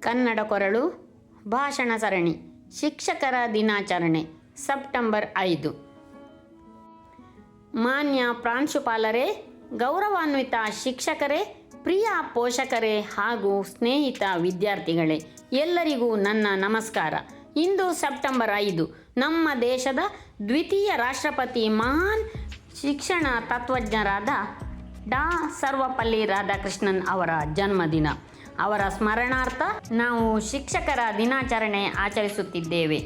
ಕನ್ನಡ ಕೊರಳು, ಭಾಷಣ ಸರಣಿ, ಶಿಕ್ಷಕರ ದಿನಾಚರಣೆ, ಸೆಪ್ಟೆಂಬರ್ ಐದು. ಮಾನ್ಯ ಪ್ರಾಂಶುಪಾಲರೇ, ಗೌರವಾನ್ವಿತ ಶಿಕ್ಷಕರೇ, ಪ್ರಿಯ ಪೋಷಕರೇ ಹಾಗೂ ಸ್ನೇಹಿತ ವಿದ್ಯಾರ್ಥಿಗಳೇ, ಎಲ್ಲರಿಗೂ ನನ್ನ ನಮಸ್ಕಾರ. ಇಂದು ಸೆಪ್ಟೆಂಬರ್ ಐದು, ನಮ್ಮ ದೇಶದ ದ್ವಿತೀಯ ರಾಷ್ಟ್ರಪತಿ ಮಹಾನ್ ಶಿಕ್ಷಣ ತತ್ವಜ್ಞರಾದ ಡಾ ಸರ್ವಪಲ್ಲಿ ರಾಧಾಕೃಷ್ಣನ್ ಅವರ ಜನ್ಮದಿನ. ಅವರ ಸ್ಮರಣಾರ್ಥ ನಾವು ಶಿಕ್ಷಕರ ದಿನಾಚರಣೆ ಆಚರಿಸುತ್ತಿದ್ದೇವೆ.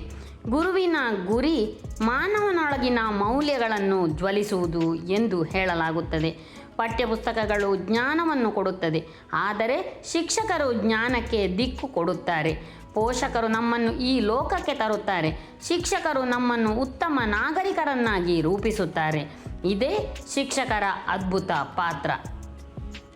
ಗುರುವಿನ ಗುರಿ ಮಾನವನೊಳಗಿನ ಮೌಲ್ಯಗಳನ್ನು ಜ್ವಲಿಸುವುದು ಎಂದು ಹೇಳಲಾಗುತ್ತದೆ. ಪಠ್ಯಪುಸ್ತಕಗಳು ಜ್ಞಾನವನ್ನು ಕೊಡುತ್ತದೆ, ಆದರೆ ಶಿಕ್ಷಕರು ಜ್ಞಾನಕ್ಕೆ ದಿಕ್ಕು ಕೊಡುತ್ತಾರೆ. ಪೋಷಕರು ನಮ್ಮನ್ನು ಈ ಲೋಕಕ್ಕೆ ತರುತ್ತಾರೆ, ಶಿಕ್ಷಕರು ನಮ್ಮನ್ನು ಉತ್ತಮ ನಾಗರಿಕರನ್ನಾಗಿ ರೂಪಿಸುತ್ತಾರೆ. ಇದೇ ಶಿಕ್ಷಕರ ಅದ್ಭುತ ಪಾತ್ರ.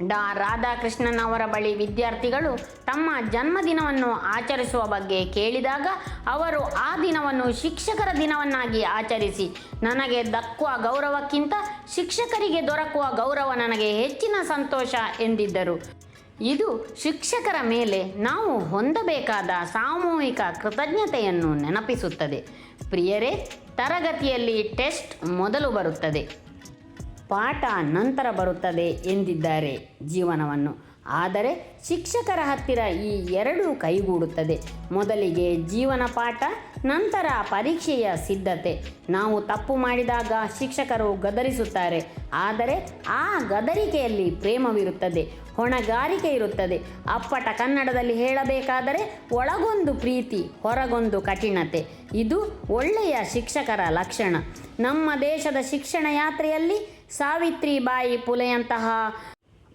ಡಾ. ರಾಧಾಕೃಷ್ಣನ್ ಅವರ ಬಳಿ ವಿದ್ಯಾರ್ಥಿಗಳು ತಮ್ಮ ಜನ್ಮದಿನವನ್ನು ಆಚರಿಸುವ ಬಗ್ಗೆ ಕೇಳಿದಾಗ ಅವರು ಆ ದಿನವನ್ನು ಶಿಕ್ಷಕರ ದಿನವನ್ನಾಗಿ ಆಚರಿಸಿ, ನನಗೆ ದಕ್ಕುವ ಗೌರವಕ್ಕಿಂತ ಶಿಕ್ಷಕರಿಗೆ ದೊರಕುವ ಗೌರವ ನನಗೆ ಹೆಚ್ಚಿನ ಸಂತೋಷ ಎಂದಿದ್ದರು. ಇದು ಶಿಕ್ಷಕರ ಮೇಲೆ ನಾವು ಹೊಂದಬೇಕಾದ ಸಾಮೂಹಿಕ ಕೃತಜ್ಞತೆಯನ್ನು ನೆನಪಿಸುತ್ತದೆ. ಪ್ರಿಯರೇ, ತರಗತಿಯಲ್ಲಿ ಟೆಸ್ಟ್ ಮೊದಲು ಬರುತ್ತದೆ. ಪಾಠ ನಂತರ ಬರುತ್ತದೆ ಎಂದಿದ್ದಾರೆ ಜೀವನವನ್ನು. ಆದರೆ ಶಿಕ್ಷಕರ ಹತ್ತಿರ ಈ ಎರಡೂ ಕೈಗೂಡುತ್ತದೆ. ಮೊದಲಿಗೆ ಜೀವನ ಪಾಠ, ನಂತರ ಪರೀಕ್ಷೆಯ ಸಿದ್ಧತೆ. ನಾವು ತಪ್ಪು ಮಾಡಿದಾಗ ಶಿಕ್ಷಕರು ಗದರಿಸುತ್ತಾರೆ. ಆದರೆ ಆ ಗದರಿಕೆಯಲ್ಲಿ ಪ್ರೇಮವಿರುತ್ತದೆ, ಹೊಣೆಗಾರಿಕೆ ಇರುತ್ತದೆ. ಅಪ್ಪಟ ಕನ್ನಡದಲ್ಲಿ ಹೇಳಬೇಕಾದರೆ ಒಳಗೊಂದು ಪ್ರೀತಿ, ಹೊರಗೊಂದು ಕಠಿಣತೆ. ಇದು ಒಳ್ಳೆಯ ಶಿಕ್ಷಕರ ಲಕ್ಷಣ. ನಮ್ಮ ದೇಶದ ಶಿಕ್ಷಣ ಯಾತ್ರೆಯಲ್ಲಿ ಸಾವಿತ್ರಿಬಾಯಿ ಪುಲೆಯಂತಹ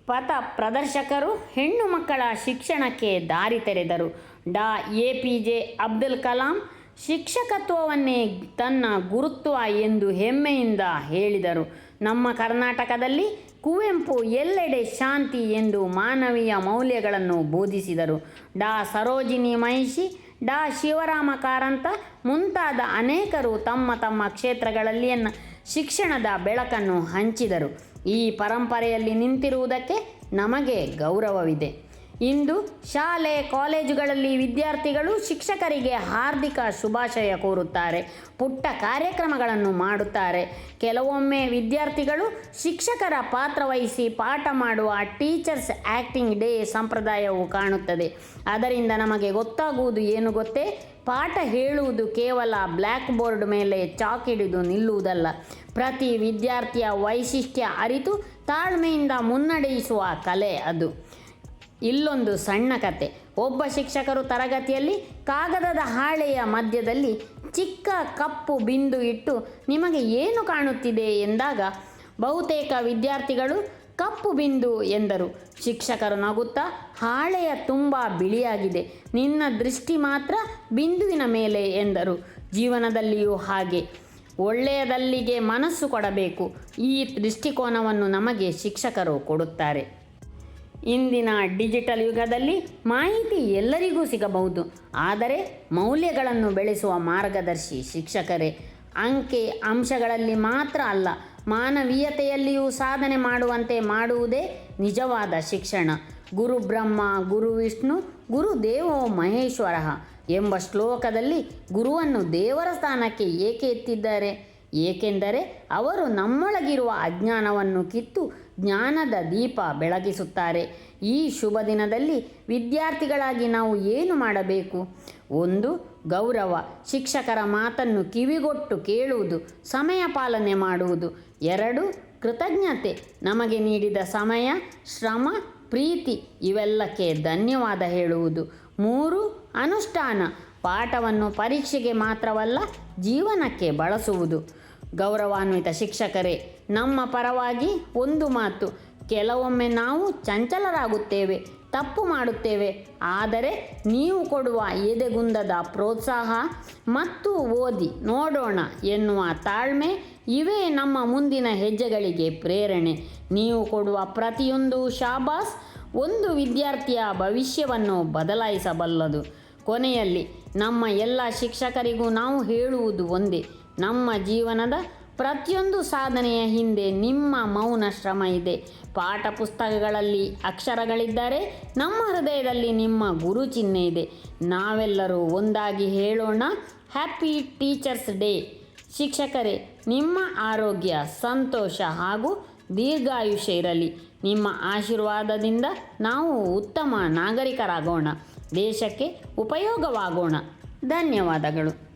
ಪಥ ಪ್ರದರ್ಶಕರು ಹೆಣ್ಣು ಮಕ್ಕಳ ಶಿಕ್ಷಣಕ್ಕೆ ದಾರಿ ತೆರೆದರು. Dr. A. P. J. Abdul Kalam ಶಿಕ್ಷಕತ್ವವನ್ನೇ ತನ್ನ ಗುರುತ್ವ ಎಂದು ಹೆಮ್ಮೆಯಿಂದ ಹೇಳಿದರು. ನಮ್ಮ ಕರ್ನಾಟಕದಲ್ಲಿ ಕುವೆಂಪು ಎಲ್ಲೆಡೆ ಶಾಂತಿ ಎಂದು ಮಾನವೀಯ ಮೌಲ್ಯಗಳನ್ನು ಬೋಧಿಸಿದರು. ಡಾ. ಸರೋಜಿನಿ ಮಹಿಷಿ ಡಾ ಶಿವರಾಮ ಕಾರಂತ ಮುಂತಾದ ಅನೇಕರು ತಮ್ಮ ತಮ್ಮ ಕ್ಷೇತ್ರಗಳಲ್ಲಿಯನ್ನ ಶಿಕ್ಷಣದ ಬೆಳಕನ್ನು ಹಂಚಿದರು. ಈ ಪರಂಪರೆಯಲ್ಲಿ ನಿಂತಿರುವುದಕ್ಕೆ ನಮಗೆ ಗೌರವವಿದೆ. ಇಂದು ಶಾಲೆ, ಕಾಲೇಜುಗಳಲ್ಲಿ ವಿದ್ಯಾರ್ಥಿಗಳು ಶಿಕ್ಷಕರಿಗೆ ಹಾರ್ದಿಕ ಶುಭಾಶಯ ಕೋರುತ್ತಾರೆ, ಪುಟ್ಟ ಕಾರ್ಯಕ್ರಮಗಳನ್ನು ಮಾಡುತ್ತಾರೆ. ಕೆಲವೊಮ್ಮೆ ವಿದ್ಯಾರ್ಥಿಗಳು ಶಿಕ್ಷಕರ ಪಾತ್ರ ವಹಿಸಿ ಪಾಠ ಮಾಡುವ ಟೀಚರ್ಸ್ ಆ್ಯಕ್ಟಿಂಗ್ ಡೇ ಸಂಪ್ರದಾಯವು ಕಾಣುತ್ತದೆ. ಅದರಿಂದ ನಮಗೆ ಗೊತ್ತಾಗುವುದು ಏನು ಗೊತ್ತೇ? ಪಾಠ ಹೇಳುವುದು ಕೇವಲ ಬ್ಲ್ಯಾಕ್ ಬೋರ್ಡ್ ಮೇಲೆ ಚಾಕ್ ಹಿಡಿದು ನಿಲ್ಲುವುದಲ್ಲ. ಪ್ರತಿ ವಿದ್ಯಾರ್ಥಿಯ ವೈಶಿಷ್ಟ್ಯ ಅರಿತು ತಾಳ್ಮೆಯಿಂದ ಮುನ್ನಡೆಯಿಸುವ ಕಲೆ ಅದು. ಇಲ್ಲೊಂದು ಸಣ್ಣ ಕತೆ. ಒಬ್ಬ ಶಿಕ್ಷಕರು ತರಗತಿಯಲ್ಲಿ ಕಾಗದದ ಹಾಳೆಯ ಮಧ್ಯದಲ್ಲಿ ಚಿಕ್ಕ ಕಪ್ಪು ಬಿಂದು ಇಟ್ಟು ನಿಮಗೆ ಏನು ಕಾಣುತ್ತಿದೆ ಎಂದಾಗ ಬಹುತೇಕ ವಿದ್ಯಾರ್ಥಿಗಳು ಕಪ್ಪು ಬಿಂದು ಎಂದರು. ಶಿಕ್ಷಕರು ನಗುತ್ತಾ, ಹಾಳೆಯ ತುಂಬ ಬಿಳಿಯಾಗಿದೆ. ನಿನ್ನ ದೃಷ್ಟಿ ಮಾತ್ರ ಬಿಂದುವಿನ ಮೇಲೆ ಎಂದರು. ಜೀವನದಲ್ಲಿಯೂ ಹಾಗೆ. ಒಳ್ಳೆಯದಲ್ಲಿಗೆ ಮನಸ್ಸು ಕೊಡಬೇಕು. ಈ ದೃಷ್ಟಿಕೋನವನ್ನು ನಮಗೆ ಶಿಕ್ಷಕರು ಕೊಡುತ್ತಾರೆ. ಇಂದಿನ ಡಿಜಿಟಲ್ ಯುಗದಲ್ಲಿ ಮಾಹಿತಿ ಎಲ್ಲರಿಗೂ ಸಿಗಬಹುದು. ಆದರೆ ಮೌಲ್ಯಗಳನ್ನು ಬೆಳೆಸುವ ಮಾರ್ಗದರ್ಶಿ ಶಿಕ್ಷಕರೇ, ಅಂಕೆ ಅಂಶಗಳಲ್ಲಿ ಮಾತ್ರ ಅಲ್ಲ, ಮಾನವೀಯತೆಯಲ್ಲಿಯೂ ಸಾಧನೆ ಮಾಡುವಂತೆ ಮಾಡುವುದೇ ನಿಜವಾದ ಶಿಕ್ಷಣ. ಗುರು ಬ್ರಹ್ಮ, ಗುರು ವಿಷ್ಣು, ಗುರು ದೇವೋ ಮಹೇಶ್ವರ ಎಂಬ ಶ್ಲೋಕದಲ್ಲಿ ಗುರುವನ್ನು ದೇವರ ಸ್ಥಾನಕ್ಕೆ ಏಕೆ ಎತ್ತಿದ್ದಾರೆ? ಏಕೆಂದರೆ ಅವರು ನಮ್ಮೊಳಗಿರುವ ಅಜ್ಞಾನವನ್ನು ಕಿತ್ತು ಜ್ಞಾನದ ದೀಪ ಬೆಳಗಿಸುತ್ತಾರೆ. ಈ ಶುಭ ದಿನದಲ್ಲಿ ವಿದ್ಯಾರ್ಥಿಗಳಾಗಿ ನಾವು ಏನು ಮಾಡಬೇಕು? ಒಂದು, ಗೌರವ. ಶಿಕ್ಷಕರ ಮಾತನ್ನು ಕಿವಿಗೊಟ್ಟು ಕೇಳುವುದು, ಸಮಯ ಪಾಲನೆ ಮಾಡುವುದು. ಎರಡು, ಕೃತಜ್ಞತೆ. ನಮಗೆ ನೀಡಿದ ಸಮಯ, ಶ್ರಮ, ಪ್ರೀತಿ ಇವೆಲ್ಲಕ್ಕೆ ಧನ್ಯವಾದ ಹೇಳುವುದು. ಮೂರು, ಅನುಷ್ಠಾನ. ಪಾಠವನ್ನು ಪರೀಕ್ಷೆಗೆ ಮಾತ್ರವಲ್ಲ ಜೀವನಕ್ಕೆ ಬಳಸುವುದು. ಗೌರವಾನ್ವಿತ ಶಿಕ್ಷಕರೇ, ನಮ್ಮ ಪರವಾಗಿ ಒಂದು ಮಾತು. ಕೆಲವೊಮ್ಮೆ ನಾವು ಚಂಚಲರಾಗುತ್ತೇವೆ, ತಪ್ಪು ಮಾಡುತ್ತೇವೆ, ಆದರೆ ನೀವು ಕೊಡುವ ಎದೆಗುಂದದ ಪ್ರೋತ್ಸಾಹ ಮತ್ತು ಓದಿ ನೋಡೋಣ ಎನ್ನುವ ತಾಳ್ಮೆ ಇವೇ ನಮ್ಮ ಮುಂದಿನ ಹೆಜ್ಜೆಗಳಿಗೆ ಪ್ರೇರಣೆ. ನೀವು ಕೊಡುವ ಪ್ರತಿಯೊಂದು ಶಾಬಾಸ್ ಒಂದು ವಿದ್ಯಾರ್ಥಿಯ ಭವಿಷ್ಯವನ್ನು ಬದಲಾಯಿಸಬಲ್ಲದು. ಕೊನೆಯಲ್ಲಿ ನಮ್ಮ ಎಲ್ಲ ಶಿಕ್ಷಕರಿಗೂ ನಾವು ಹೇಳುವುದು ಒಂದೇ. ನಮ್ಮ ಜೀವನದ ಪ್ರತಿಯೊಂದು ಸಾಧನೆಯ ಹಿಂದೆ ನಿಮ್ಮ ಮೌನ ಶ್ರಮ ಇದೆ. ಪಾಠ ಪುಸ್ತಕಗಳಲ್ಲಿ ಅಕ್ಷರಗಳಿದ್ದರೆ ನಮ್ಮ ಹೃದಯದಲ್ಲಿ ನಿಮ್ಮ ಗುರು ಚಿಹ್ನೆ ಇದೆ. ನಾವೆಲ್ಲರೂ ಒಂದಾಗಿ ಹೇಳೋಣ ಹ್ಯಾಪಿ ಟೀಚರ್ಸ್ ಡೇ ಶಿಕ್ಷಕರೇ, ನಿಮ್ಮ ಆರೋಗ್ಯ ಸಂತೋಷ ಹಾಗೂ ದೀರ್ಘಾಯುಷ್ಯ ಇರಲಿ. ನಿಮ್ಮ ಆಶೀರ್ವಾದದಿಂದ ನಾವು ಉತ್ತಮ ನಾಗರಿಕರಾಗೋಣ. ದೇಶಕ್ಕೆ ಉಪಯೋಗವಾಗೋಣ. ಧನ್ಯವಾದಗಳು.